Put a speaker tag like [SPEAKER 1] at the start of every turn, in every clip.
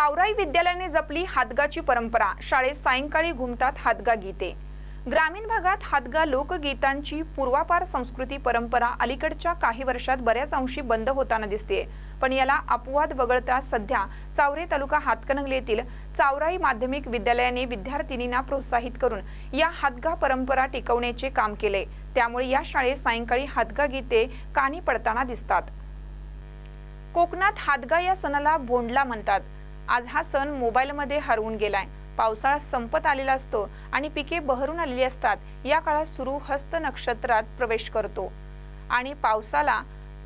[SPEAKER 1] चावराई विद्यालयाने जपली हातगाची परंपरा. शाळेत सायंकाळी घुमतात हातगा गीते. ग्रामीण भागात हातगा लोकगीतांची पूर्वापार संस्कृती परंपरा अलीकडच्या काही वर्षात बऱ्याच अंशी बंद होताना दिसते. पण याला अपवाद वगळता सध्या चावरे तालुका हातकणंगले येथील चावराई माध्यमिक विद्यालयाने विद्यार्थिनींना प्रोत्साहित करून या हातगा परंपरा टिकवण्याचे काम केले. त्यामुळे या शाळेत सायंकाळी हातगा गीते कानी पडताना दिसतात. कोकणात हातगा या सणाला भोंडला म्हणतात. आज हा सण मोबाईलमध्ये हरवून गेलाय. पावसाळा संपत आलेला असतो आणि पिके बहरून आलेली असतात. या काळात सुरू हस्त नक्षत्रात प्रवेश करतो. आणि पावसाला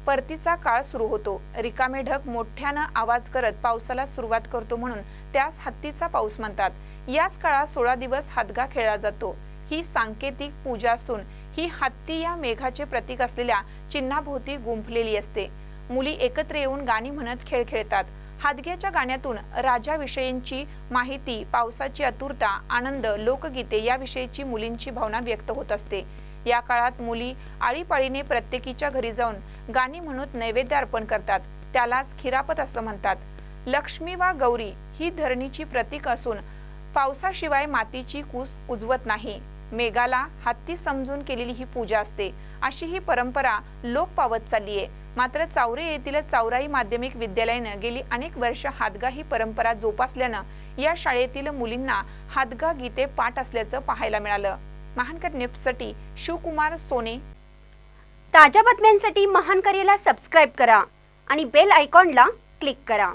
[SPEAKER 1] परतीचा काळ सुरू होतो. रिकामे ढग मोठ्यानं आवाज करत पावसाला सुरुवात करतो म्हणून त्यास हत्तीचा पाऊस म्हणतात. याच काळात सोळा दिवस हातगा खेळला जातो. ही सांकेतिक पूजा असून ही हत्ती या मेघाचे प्रतीक असलेल्या चिन्हाभोवती गुंफलेली असते. मुली एकत्र येऊन गाणी म्हणत खेळ खेळतात. हादग्याच्या गाण्यातून राजाविषयींची माहिती पावसाची आतुरता आनंद लोकगीते याविषयीची मुलींची भावना व्यक्त होत असते. या काळात मुली आळीपाळीने प्रत्येकीच्या घरी जाऊन गाणी म्हणून नैवेद्य अर्पण करतात. त्यालाच खिरापत असं म्हणतात. लक्ष्मी वा गौरी ही धरणीची प्रतीक असून पावसाशिवाय मातीची कूस उजवत नाही. मेघाला हत्ती समजून केलेली ही पूजा असते. अशी ही परंपरा लोक पावत चालली आहे मात्र चावरे येथील चावराई माध्यमिक विद्यालयानं गेली अनेक वर्ष हातगा ही परंपरा जोपासल्यानं या शाळेतील मुलींना हातगा गीते पाठ असल्याचं पाहायला मिळालं. महानकर न्यूजसाठी शिवकुमार सोने.
[SPEAKER 2] ताज्या बातम्यांसाठी महानकरेला सबस्क्राईब करा आणि बेल आयकॉनला क्लिक करा.